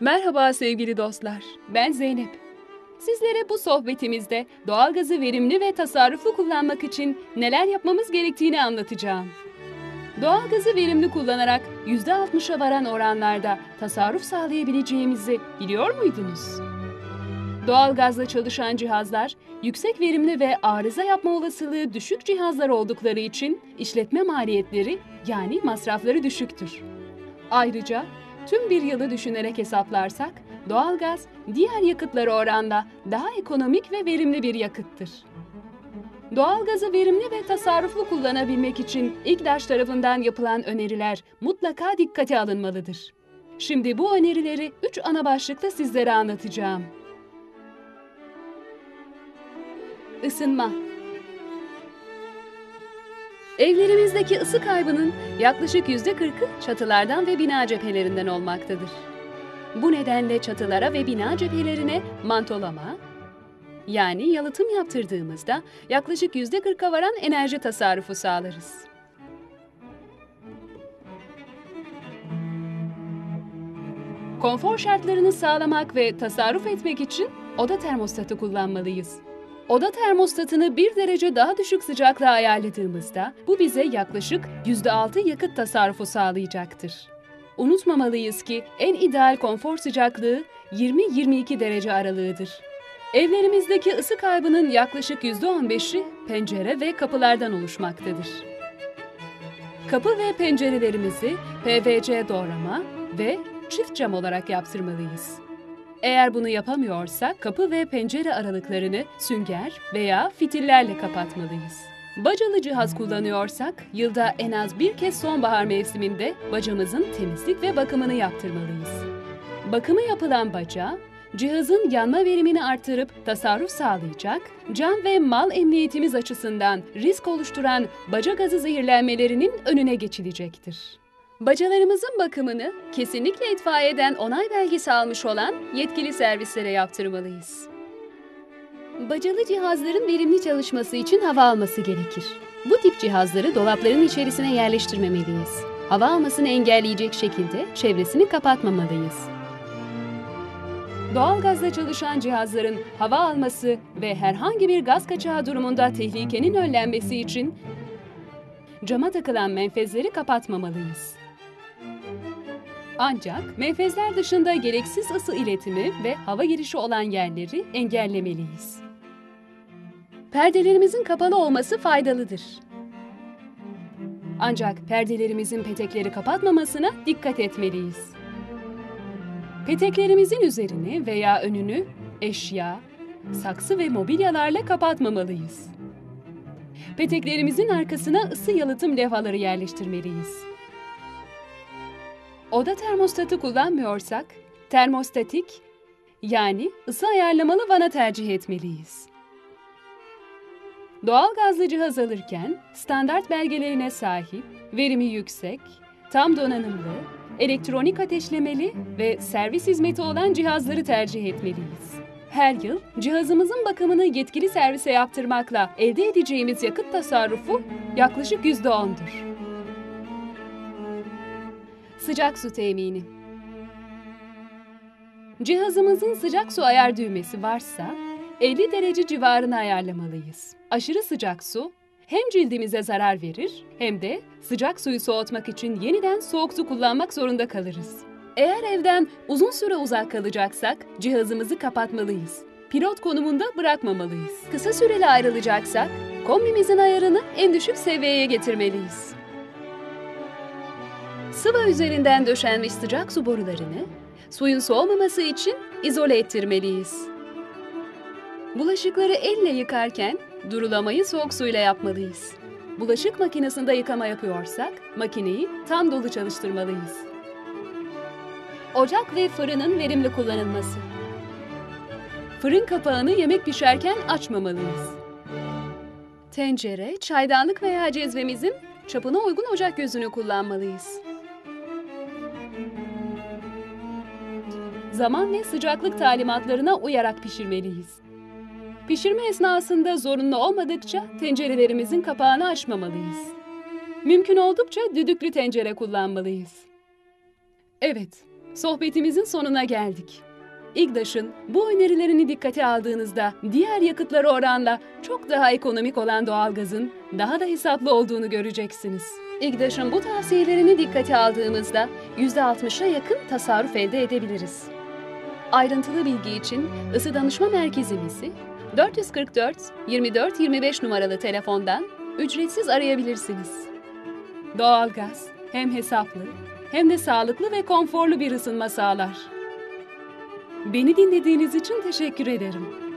Merhaba sevgili dostlar. Ben Zeynep. Sizlere bu sohbetimizde doğalgazı verimli ve tasarruflu kullanmak için neler yapmamız gerektiğini anlatacağım. Doğalgazı verimli kullanarak %60'a varan oranlarda tasarruf sağlayabileceğimizi biliyor muydunuz? Doğalgazla çalışan cihazlar yüksek verimli ve arıza yapma olasılığı düşük cihazlar oldukları için işletme maliyetleri yani masrafları düşüktür. Ayrıca tüm bir yılı düşünerek hesaplarsak doğalgaz diğer yakıtlara oranla daha ekonomik ve verimli bir yakıttır. Doğalgazı verimli ve tasarruflu kullanabilmek için İGDAŞ tarafından yapılan öneriler mutlaka dikkate alınmalıdır. Şimdi bu önerileri üç ana başlıkta sizlere anlatacağım. Isınma Evlerimizdeki ısı kaybının yaklaşık yüzde kırkı çatılardan ve bina cephelerinden olmaktadır. Bu nedenle çatılara ve bina cephelerine mantolama, yani yalıtım yaptırdığımızda yaklaşık yüzde kırka varan enerji tasarrufu sağlarız. Konfor şartlarını sağlamak ve tasarruf etmek için oda termostatı kullanmalıyız. Oda termostatını bir derece daha düşük sıcaklığa ayarladığımızda bu bize yaklaşık %6 yakıt tasarrufu sağlayacaktır. Unutmamalıyız ki en ideal konfor sıcaklığı 20-22 derece aralığıdır. Evlerimizdeki ısı kaybının yaklaşık %15'i pencere ve kapılardan oluşmaktadır. Kapı ve pencerelerimizi PVC doğrama ve çift cam olarak yaptırmalıyız. Eğer bunu yapamıyorsak kapı ve pencere aralıklarını sünger veya fitillerle kapatmalıyız. Bacalı cihaz kullanıyorsak yılda en az bir kez sonbahar mevsiminde bacamızın temizlik ve bakımını yaptırmalıyız. Bakımı yapılan baca, cihazın yanma verimini artırıp tasarruf sağlayacak, can ve mal emniyetimiz açısından risk oluşturan baca gazı zehirlenmelerinin önüne geçilecektir. Bacalarımızın bakımını kesinlikle itfaiyeden onay belgesi almış olan yetkili servislere yaptırmalıyız. Bacalı cihazların verimli çalışması için hava alması gerekir. Bu tip cihazları dolapların içerisine yerleştirmemeliyiz. Hava almasını engelleyecek şekilde çevresini kapatmamalıyız. Doğalgazla çalışan cihazların hava alması ve herhangi bir gaz kaçağı durumunda tehlikenin önlenmesi için cama takılan menfezleri kapatmamalıyız. Ancak menfezler dışında gereksiz ısı iletimi ve hava girişi olan yerleri engellemeliyiz. Perdelerimizin kapalı olması faydalıdır. Ancak perdelerimizin petekleri kapatmamasına dikkat etmeliyiz. Peteklerimizin üzerini veya önünü eşya, saksı ve mobilyalarla kapatmamalıyız. Peteklerimizin arkasına ısı yalıtım levhaları yerleştirmeliyiz. Oda termostatı kullanmıyorsak, termostatik yani ısı ayarlamalı vana tercih etmeliyiz. Doğal gazlı cihaz alırken standart belgelerine sahip, verimi yüksek, tam donanımlı, elektronik ateşlemeli ve servis hizmeti olan cihazları tercih etmeliyiz. Her yıl cihazımızın bakımını yetkili servise yaptırmakla elde edeceğimiz yakıt tasarrufu yaklaşık %10'dur. Sıcak su temini. Cihazımızın sıcak su ayar düğmesi varsa 50 derece civarını ayarlamalıyız. Aşırı sıcak su hem cildimize zarar verir hem de sıcak suyu soğutmak için yeniden soğuk su kullanmak zorunda kalırız. Eğer evden uzun süre uzak kalacaksak cihazımızı kapatmalıyız. Pilot konumunda bırakmamalıyız. Kısa süreli ayrılacaksak kombimizin ayarını en düşük seviyeye getirmeliyiz. Sıva üzerinden döşenmiş sıcak su borularını suyun soğumaması için izole ettirmeliyiz. Bulaşıkları elle yıkarken durulamayı soğuk suyla yapmalıyız. Bulaşık makinesinde yıkama yapıyorsak makineyi tam dolu çalıştırmalıyız. Ocak ve fırının verimli kullanılması. Fırın kapağını yemek pişerken açmamalıyız. Tencere, çaydanlık veya cezvemizin çapına uygun ocak gözünü kullanmalıyız. Zaman ve sıcaklık talimatlarına uyarak pişirmeliyiz. Pişirme esnasında zorunlu olmadıkça tencerelerimizin kapağını açmamalıyız. Mümkün oldukça düdüklü tencere kullanmalıyız. Evet, Sohbetimizin sonuna geldik. İGDAŞ'ın bu önerilerini dikkate aldığınızda diğer yakıtlara oranla çok daha ekonomik olan doğalgazın daha da hesaplı olduğunu göreceksiniz. İGDAŞ'ın bu tavsiyelerini dikkate aldığımızda %60'a yakın tasarruf elde edebiliriz. Ayrıntılı bilgi için ısı danışma merkezimizi 444 24 25 numaralı telefondan ücretsiz arayabilirsiniz. Doğalgaz hem hesaplı hem de sağlıklı ve konforlu bir ısınma sağlar. Beni dinlediğiniz için teşekkür ederim.